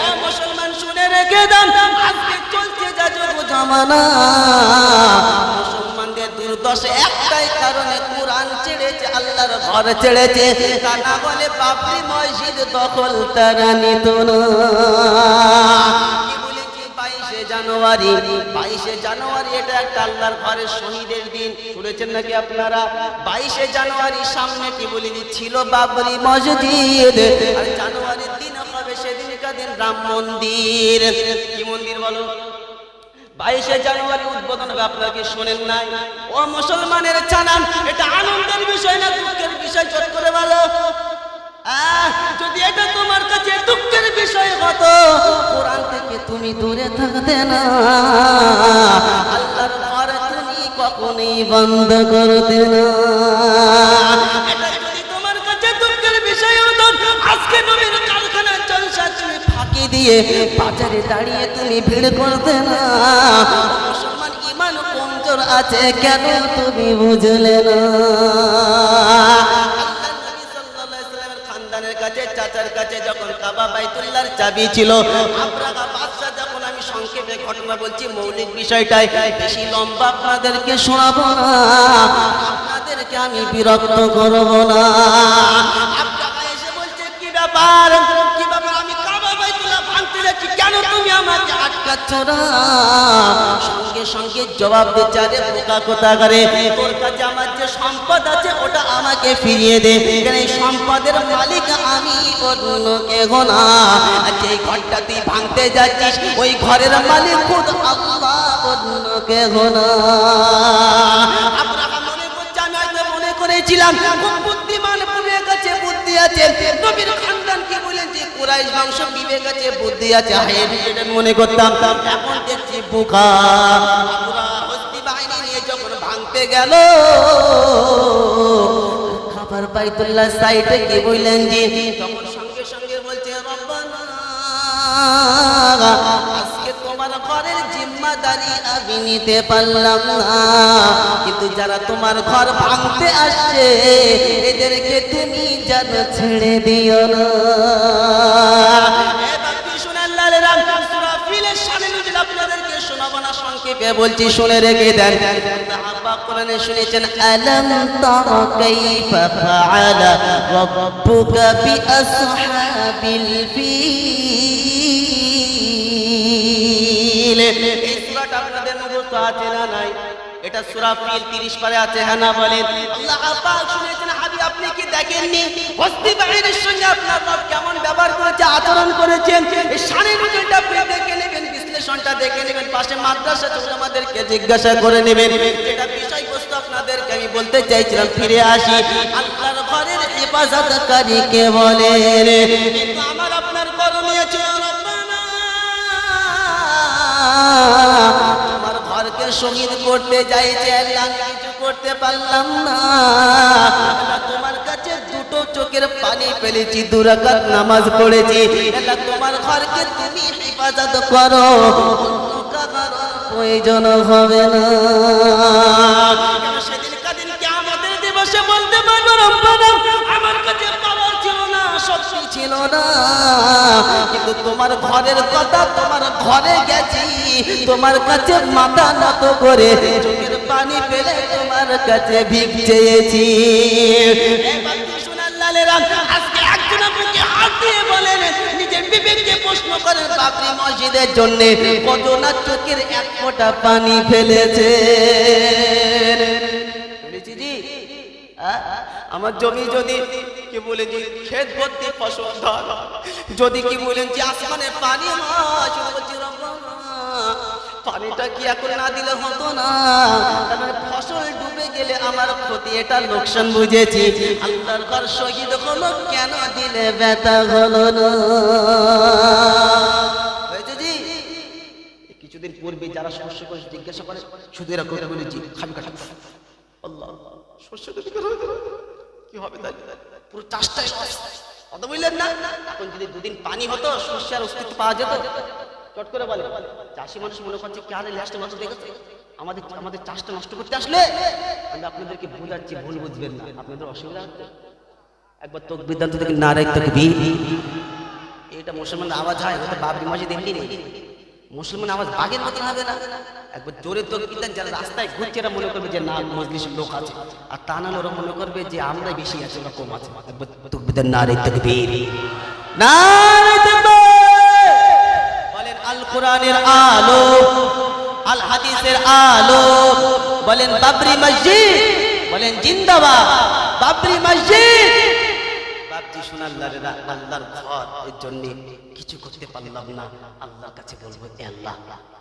ও মুসলমান শুনে রেখে দেন, আজকে চলছে যা একটাই কারণে আল্লাহর ঘর ছেড়েছে। তা বলে বাবরি মসজিদ দখল তারা নিত না। জানুয়ারি, বাইশে জানুয়ারি এটা একটা আল্লাহর ঘরের শহীদের দিন। শুনেছেন নাকি আপনারা? বাইশে জানুয়ারি সামনে কি বলে ছিল বাবরি মসজিদ। আর জানুয়ারির দিন দিন রাম মন্দির। কি মন্দির বলো? বাইশে জানুয়ারি উদ্বোধন হবে শোনেন নাই? ও মুসলমানের জানান এটা আনন্দের বিষয় না দুঃখের বিষয়? চট করে বলো। যদি এটা তোমার কাছে দুঃখের বিষয় হতো, কোরআন থেকে তুমি দূরে থাকতে না। আল্লাহর ঘর তুমি কখনোই বন্ধ করতে না। এটা যদি তোমার কাছে দুঃখের বিষয় হতো, আজকে নবীর দিয়ে বাজারে দাঁড়িয়ে তুমি ভিড় করতে না। মুসলমান ইমান কমজোর আছে কেন তুমি বুঝলে না? আমি সংক্ষেপে ঘটনা বলছি, মৌলিক আপনাদেরকে শোনাবো না। আপনাদেরকে আমি বিরক্ত করব না। কি ব্যাপার? কি ব্যাপার? সঙ্গে সঙ্গে জবাব দিচ্ছে আরে কোথা করে তোর কাছে আমার যে সম্পদ আছে, ওটা আমাকে ফিরিয়ে দে। এই সম্পদের মালিক আমি, অন্য কেহ না। আর যে ঘরটা তুই ভাঙতে যাচ্ছিস, ওই ঘরের মালিক খুদ আল্লাহ, অন্য কেহ না। মনে করেছিলাম বুদ্ধিমান বিবেক আছে বুদ্ধি আছে। নবীর খানদান কি বলেন যে কুরাইশ বংশ বিবেক আছে, বুদ্ধি আছে এটা মনে করতাম। এখন দেখছি বোকা। আমরা হস্তি বাহিনী নিয়ে যখন ভাঙতে গেল, খাবার বাইতুল্লাহ সাইটে কি বললেন যে, তখন সঙ্গে সঙ্গে বলছে, রব্বানা নিতে পারলাম না। কিন্তু যারা তোমার ঘর ভাঙতে আসছে, এদেরকে তুমি যেন ছেড়ে দিও বলছি, শুনে রেখে দেন। কোরআনে শুনেছেন, আলম তারা ফাআলা রাব্বুকা বিআসহাবিল ফিল আপনাদের আছে না নাই? এটা সূরা ফিল 30 পারে আছে হ্যাঁ না বলেন? আল্লাহ শুনেছেন হাবি আপনি কি দেখেননি? হস্তি বাহিনীর সঙ্গে আপনার রব কেমন ব্যবহার করেছে, আচরণ করেছেন? এই নজরটা আপনি দেখে নেবেন, বিশ্লেষণটা দেখে নেবেন, পাশে মাদ্রাসা আমাদেরকে জিজ্ঞাসা করে নেবেন। এটা বিষয়বস্তু আপনাদেরকে আমি বলতে চাইছিলাম, ফিরে আসি। ঘরের হেফাজতকারীকে বলেন। কিন্তু শহীদ করতে চাইছে আল্লাহ কিছু করতে পারলাম না। তোমার কাছে দুটো চোখের পানি ফেলেছি দুরাকাত নামাজ পড়েছি। আল্লাহ, তোমার ঘরকে তুমি হেফাজত কারও। প্রয়োজন হবে না। ছিল না। কিন্তু তোমার ঘরের কথা তোমার ঘরে গেছি। তোমার কাছে মাথা নত করে চোখের পানি ফেলে তোমার কাছে ভিক চেয়েছি। এবার কি শোনার লালেরা, আজকে একজন বুকে হাত দিয়ে বলেন নিজের বিবেককে প্রশ্ন করেন বাবরি মসজিদের জন্য কত না চোখের এক ফোঁটা পানি ফেলেছে জি? আমার জমি যদি কি বলে যে ক্ষেত ভর্তি ফসল ধান যদি কি বলেন যে আসমানে পানি পানিটা কি এখন না দিলে হতো না? ফসল ডুবে গেলে আমার ক্ষতি, এটা লোকসান বুঝেছি। আল্লাহর শহীদ হলো কেন দিলে ব্যথা হলো না? কিছুদিন পূর্বে যারা সমস্যা করে জিজ্ঞাসা করে, শুধু এরা কথা বলেছি, খাবি খাবি আল্লাহ শস্য করে কি হবে তাই? পুরো চাষটাই। কথা বললেন না? এখন যদি দুদিন পানি হতো শস্যের অস্তিত্ব পাওয়া যেত। চট করে বলে চাষি মানুষ মনে করছে কি আরে লাস্ট নষ্ট দেখেছে আমাদের আমাদের চাষটা নষ্ট করতে আসলে? আমি আপনাদেরকে বোঝাচ্ছি, ভুল বুঝবেন না। আপনাদের অসুবিধা হচ্ছে? একবার তোক বিদ্যান্ত থেকে নারায় তকবীর এই এটা মুসলমান আওয়াজ হয় ওটা বাবরি মসজিদ এমনি নেই। মুসলমান আওয়াজ বাঘের মতন হবে না। একবার জোরে তো কিনতেন যারা রাস্তায় ঘুরছে এরা মনে করবে যে না, মজলিসের লোক আছে। আর তা না ওরা মনে করবে যে আমরা বেশি আছি, ওরা কম আছে। একবার নারে তকবীর। নারে বলেন আল কোরআনের আলো আল হাদিসের আলো। বলেন, বাবরি মসজিদ। বলেন, জিন্দাবাদ। বাবরি মসজিদ। না। আল্লাহর কাছে বলব, "এ আল্লাহ,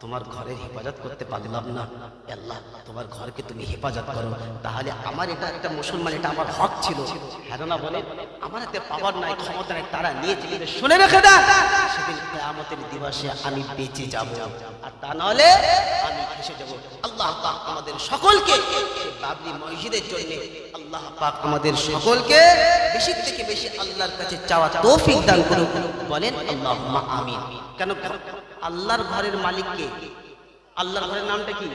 তোমার ঘরের হেফাজত করতে পারলাম না। আল্লাহ, তোমার ঘরকে তুমি হেফাজত করো। তাহলে আমার এটা একটা মুসলমান, এটা আমার হক ছিল। হ্যাঁ না বলে আমার এতে পাওয়ার নাই, ক্ষমতা নাই, তারা কিন্তু শুনে রেখে দা সেদিন কেয়ামতের দিবসে আমি বেঁচে যাব। আর তা নাহলে আমি ফেসে যাব। আল্লাহ পাক আমাদের সকলকে বাবরি মসজিদের জন্য আল্লাহ পাক আমাদের সকলকে বেশি থেকে বেশি আল্লাহর কাছে চাওয়া তৌফিক দান করুন বলেন, আল্লাহুম্মা আমিন। কেন? আল্লাহর ঘরের মালিককে। আল্লাহর ঘরের নামটা কি?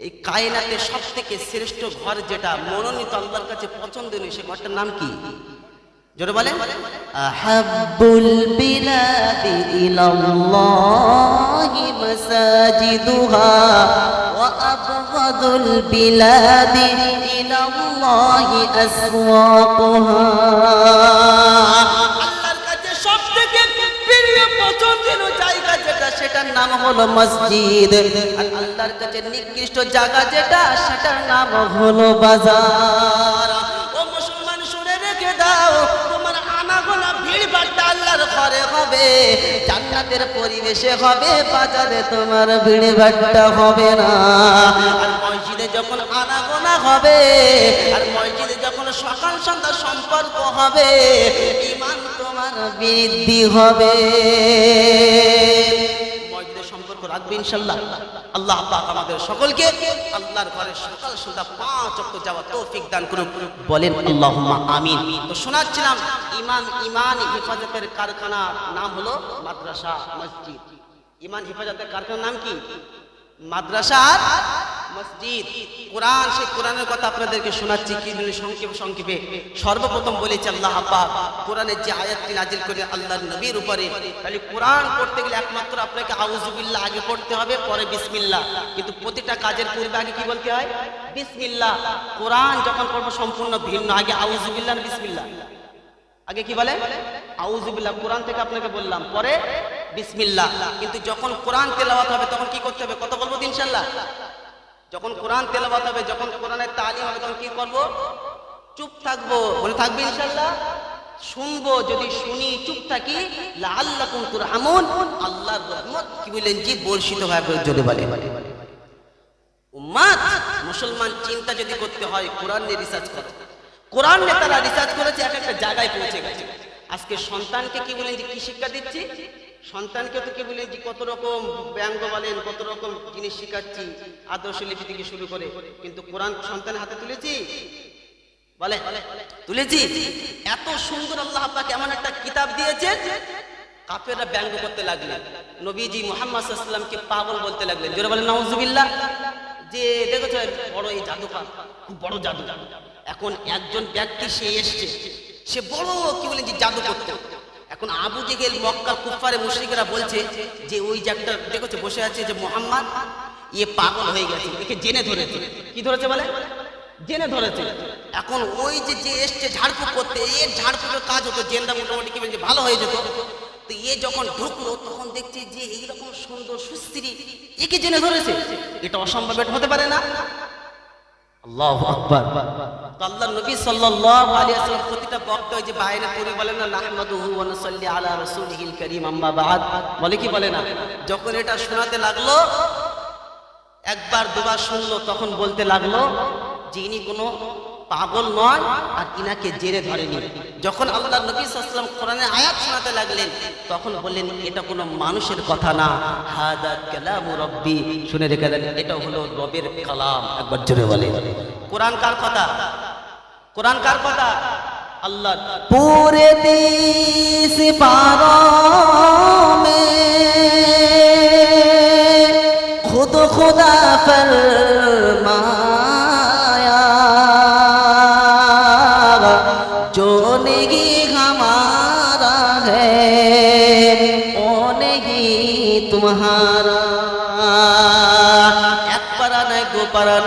এই কায়নাতে সব থেকে শ্রেষ্ঠ ঘর যেটা মনোনীত আল্লাহর কাছে পছন্দনীয় সে ঘরটার নাম কি? জোরে বলেন। আহাব্বুল বিলাদি ইলাল্লাহি মাসাজিদুহা ওয়া আবগাদুল বিলাদি ইলাল্লাহি আসওয়াকুহা। আল্লাহর কাছে সবথেকে প্রিয় পছন্দের জায়গা যেটা সেটার নাম হলো মসজিদ। আল্লাহর কাছে নিকৃষ্ট জায়গা যেটা, সেটার নাম হলো বাজার। ও মুসলমান, শুনে রেখে দাও, তোমার আনাগোনা ভিড় বাড়টা আল্লাহর ঘরে হবে। জান্নাতের পরিবেশে হবে, বাজারে তোমার ভিড় বাড়টা হবে না। আর মসজিদে যখন আনাগোনা হবে, আর মসজিদে যখন সকাল সন্ধ্যা সম্পর্ক হবে ইমান তোমার বৃদ্ধি হবে। সম্পর্ক রাখবে ইনশাল্লাহ আল্লাহ পাক আমাদের সকলকে আল্লাহর ঘরে সকাল সন্ধ্যা পাঁচ অক্ট যাওয়া তৌফিক দান করুন বলেন, আল্লাহুম্মা আমিন। তো শোনাচ্ছিলাম ইমান ইমান হেফাজতের কারখানার নাম হলো মাদ্রাসা মসজিদ। ইমান হেফাজতের কারখানার নাম কি? মাদ্রাসা মসজিদ। কোরআন, সেই কোরআনের কথা আপনাদেরকে শোনাচ্ছি, কি সংক্ষেপে সংক্ষেপে? সর্বপ্রথম বলেছে আল্লাহ পাক, কোরআনের যে আয়াতটি নাজিল করে আল্লাহর নবীর উপরে, তাহলে কোরআন পড়তে গেলে একমাত্র আপনাকে আউজুবিল্লাহ আগে পড়তে হবে, পরে বিসমিল্লাহ। কিন্তু প্রতিটা কাজের পূর্বে আগে কি বলতে হয়? বিসমিল্লাহ। কোরআন যখন পড়ব সম্পূর্ণ ভিন্ন, আগে আউজুবিল্লাহ বিসমিল্লাহ। আগে কি বলে? আউজুবিল্লাহ কোরআন থেকে আপনাকে বললাম, পরে বিসমিল্লাহ। কিন্তু যখন কোরআন তেলাওয়াত হবে, তখন কি করতে হবে? কত বলব ইনশাল্লাহ যখন কোরআন তেলাওয়াত হবে, যখন কোরআনের তালিম হবে, তখন কি করব? চুপ থাকব। বলে থাকবে ইনশাল্লাহ শুনব, যদি শুনি, চুপ থাকি। লাআল্লাকুম তুরহামুন। আল্লাহর রহমত। কি বলেন জি? বর্ষিত হয় জোরে বলে। উম্মাদ, মুসলমান, চিন্তা যদি করতে হয়, কোরআন নিয়ে রিসার্চ করো। কোরআন নিয়ে তারা রিসার্চ করেছে, এক একটা জায়গায় পৌঁছে গেছে। আজকে সন্তানকে কি বলেন যে কি শিক্ষা দিচ্ছি? সন্তানকে তো কি বলেন যে কত রকম ব্যঙ্গ বলেন, কত রকম জিনিস শিখাচ্ছি, আদর্শ লিপি থেকে শুরু করে। কিন্তু কোরআন সন্তানের হাতে তুলেছি? বলে, তুলেছি? এত সুন্দর আল্লাহ আপনাকে এমন একটা কিতাব দিয়েছে কাফেররা ব্যঙ্গ করতে লাগলেন। নবীজি মোহাম্মদ সাল্লামকে পাগল বলতে লাগলেন। জোরে বলেন নওয়াজুবিল্লাহ যে দেখেছ, বড় এই জাদুকর, খুব বড় জাদু। এখন একজন ব্যক্তি সে এসছে। সে বড় কি বলে যে জাদু করতে এখন আবু জেগেল মক্কার কুফারে মুশরিকরা বলছে যে ওই একটা দেখেছ, বসে আছে যে মোহাম্মদ ইয়ে পাগল হয়ে গেছে, একে জেনে ধরেছে। কি ধরেছে বলে? জেনে ধরেছে। এখন ওই যে যে এসছে ঝাড়ফুঁক করতে এর ঝাড়ফুঁকের কাজ হতো জেনটা মোটামুটি কি বলছে ভালো হয়ে যেত। তো এ যখন ঢুকলো, তখন দেখছে যে এইরকম সুন্দর সুস্থিরি, একে জেনে ধরেছে। এটা অসম্ভব হতে পারে না। আল্লাহ আকবার। আল্লাহ নবী সাল্লাল্লাহু আলাইহি ওয়াসাল্লাম প্রতিটা বক্তব্য যে বাইরে পড়ে বলেন না নাহমাদুহু ওয়া নুসাল্লি আলা রাসূলিহিল কারীম, আম্মা বাদ। বলে কি বলে না? যখন এটা শোনাতে লাগল, একবার, দুবার শুনলো, তখন বলতে লাগল যে ইনি কোনো পাগল নয় আর ইনাকে জেরে ধরেনি। যখন আল্লাহ নবী সাল্লাম কোরআনের আয়াত শোনাতে লাগলেন, তখন বললেন, এটা কোনো মানুষের কথা না। হাদা কালামু রব্বি। শুনে রেখে দেন এটা হলো রবের কালাম। একবার জোরে বলে কোরআন কার কথা? কোরআন কার কথা? আল্লাহ পুরে দেশ পারো মে খুদ খুদা ফর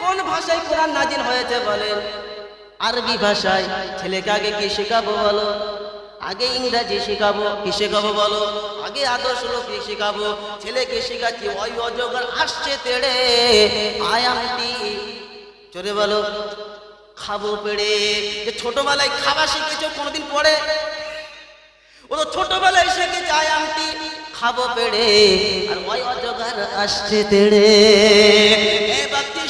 কোন ভাষায় কোরআন নাজিল হয়েছে বলেন? আরবি ভাষায়। ছেলেকে আগে কি শেখাবো বলো? আগে ইংরাজি শেখাবো, কি শেখাবো বলো? আগে আদর্শ লোককে শেখাবো? ছেলেকে শেখাচ্ছি, ওই অজগর আসছে তেড়ে। আয়ামটি চলে বলো। খাব পেড়ে। যে ছোটবেলায় খাবার শিখেছো কোনোদিন পরে? ও তো ছোটবেলায় শিখেছে আয়ামটি খাব পেড়ে, আর ওই অজগর আসছে তেড়ে।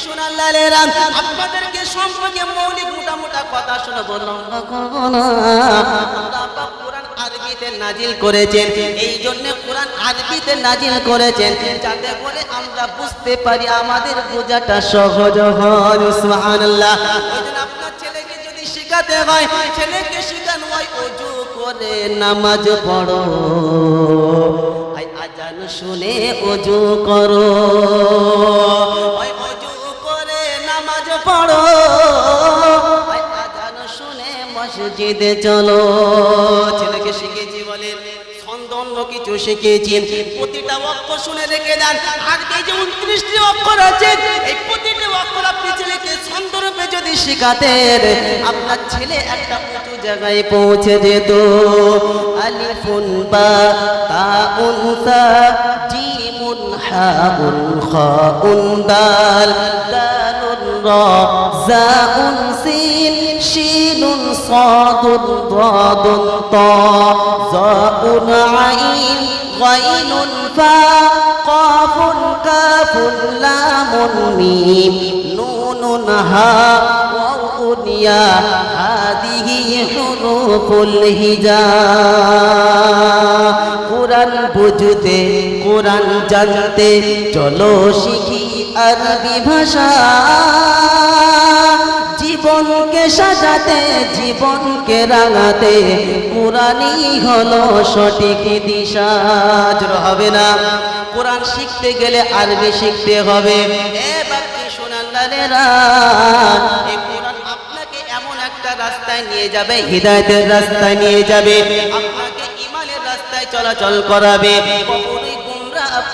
শোনার লালে রাম, আপনাদেরকে সম্পর্কে মৌলিক মোটা মোটা কথা শোনাবো লম্বা করব না আল্লাহ কোরআন আরবিতে নাজিল করেছেন, এই জন্য কোরআন আরবিতে নাজিল করেছেন, যাতে করে আমরা বুঝতে পারি আমাদের বোঝাটা সহজ হয়। আপনার ছেলেকে যদি শেখাতে হয়, ছেলেকে শেখানো হয় করে নামাজ পড়ো। শুনে অজু করো। অজু করে নামাজ পড়ো। আজান শুনে মসজিদে চলো। ছেলেকে অন্য কিছু শিখিয়েছেন প্রতিটা অক্ষ শুনে রেখে দেন। আর এই যে উনত্রিশটি অক্ষর আছে এই প্রতিটি অক্ষর আপনি ছেলেকে সুন্দরভাবে যদি শেখাতেন, আপনার ছেলে একটা উঁচু জায়গায় পৌঁছে যেত। আলিফুন বা তা উনসা জিমুন হাউন খাউন দাল দাল راء زاء سين شين صاد ضاد طاء ظاء عين غين فاء قاف كاف لام ميم نون هاء واو يا هذه حروف الهجاء কোরআন বুঝতে কোরআন জানতে চলো শিখি আরবি ভাষা। জীবনকে সাজাতে, জীবনকে রাঙাতে কোরআনই হলো সঠিক দিশা। হবে না? কোরআন শিখতে গেলে আরবি শিখতে হবে। আপনাকে এমন একটা রাস্তায় নিয়ে যাবে, হৃদায়তের রাস্তায় নিয়ে যাবে। আপনাকে ইমানের রাস্তায় চলাচল করাবে।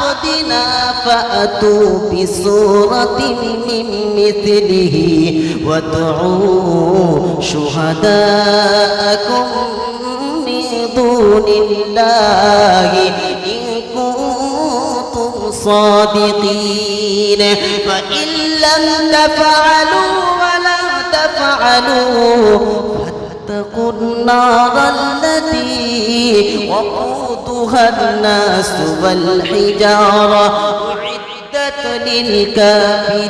عبدنا فأتوا بسورة من مثله وادعوا شهداءكم من دون الله إن كنتم صادقين. فإن لم تفعلوا ولا تفعلوا فاتقوا واتقوا النار التي وقودها الناس والحجارة أعدت للكافرين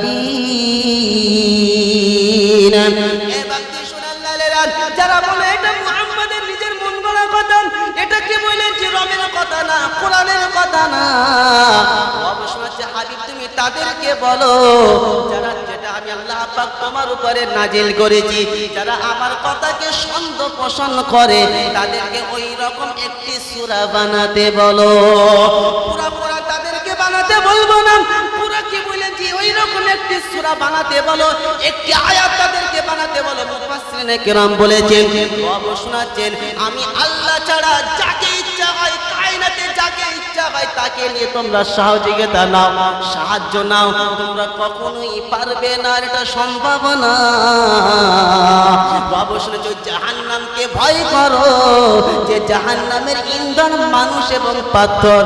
এ বাকি শোনার লালেরা, যারা বলে এটা মুহাম্মাদের নিজের মন গড়া কথা এটা কে বলেছে রবের কথা না কোরআনের কথা না অবশ্য আছে হাবিব তুমি তাদেরকে বলো যারা যেটা আমি আল্লাহ পাক তোমার উপরে নাজিল করেছি। যারা আমার কথাকে সন্দ পোষণ করে, তাদেরকে ওই রকম একটি সূরা বানাতে বলো। পুরা পুরা তাদেরকে বানাতে বলব না। পুরা কি বলেছি? ওই রকম একটি সূরা বানাতে বলো। একটি আয়াত তাদেরকে বানাতে বলো। মুফাসসিরিনে কেরাম বলেছেন শোনাচ্ছেন আমি আল্লাহ ছাড়া যাকে কায়নাতে যাকে ইচ্ছা হয় তাকে নিয়ে তোমরা সহযোগিতা নাও, সাহায্য নাও। তোমরা কখনোই পারবে না এটা সম্ভব না। বাবু শুনেছো জাহান্নামকে ভয় করো, যে জাহান্নামের ইন্ধন মানুষ এবং পাথর।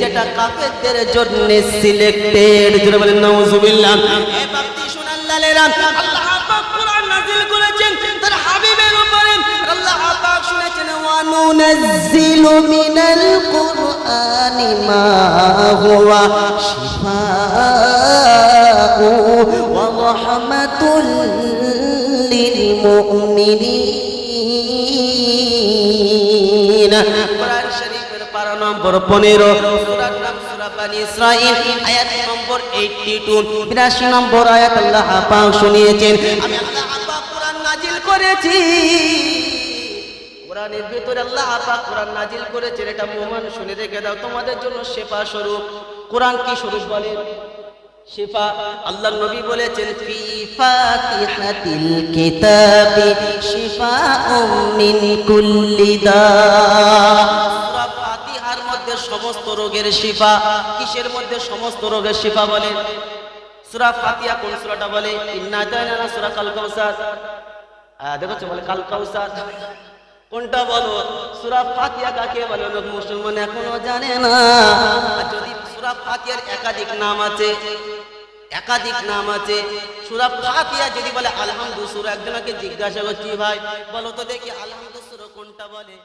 যেটা জন্য আল্লাহ শুনেছেন ওয়া وننزل من القرآن ما هو شفاء ورحمة للمؤمنين কোরআন শরীফের পারা নম্বর 15 সূরার নাম সূরা বানি ইসরাঈল আয়াত নম্বর 82 82 নম্বর আয়াত আল্লাহ পাক শুনিয়েছেন আমি আল্লাহ পাক কোরআন নাজিল করেছি কোরআনের ভেতরে আল্লাহ পাক কোরআন নাজিল করেছেন, এটা মোমান শুনে রেখে দাও। তোমাদের জন্য শেফা স্বরূপ। কোরআন কি স্বরূপ বলে? শিফা আল্লাহ নবী বলেছেন, ফি ফাতিহাতিল কিতাবি শিফা মিন কুল্লি দা। সূরা ফাতিহার মধ্যে সমস্ত রোগের শিফা, কিসের মধ্যে সমস্ত রোগের শিফা বলে? সূরা ফাতিহা কোন সূরাটা বলে? ইন্না জানা সূরা কাল কাউসার। দেখো বলে? কাল কাউসার। কোনটা বলো? সুরা ফাতিয়া কাকে বলে? লোক মুসলমান এখনও জানে না। যদি সুরা ফাতিয়ার একাধিক নাম আছে, একাধিক নাম আছে, সুরা ফাতিয়া যদি বলে আলহামদু সূরা একজনকে জিজ্ঞাসা করছি, ভাই, বলো তো দেখি আলহামদু সূরা কোনটা বলে?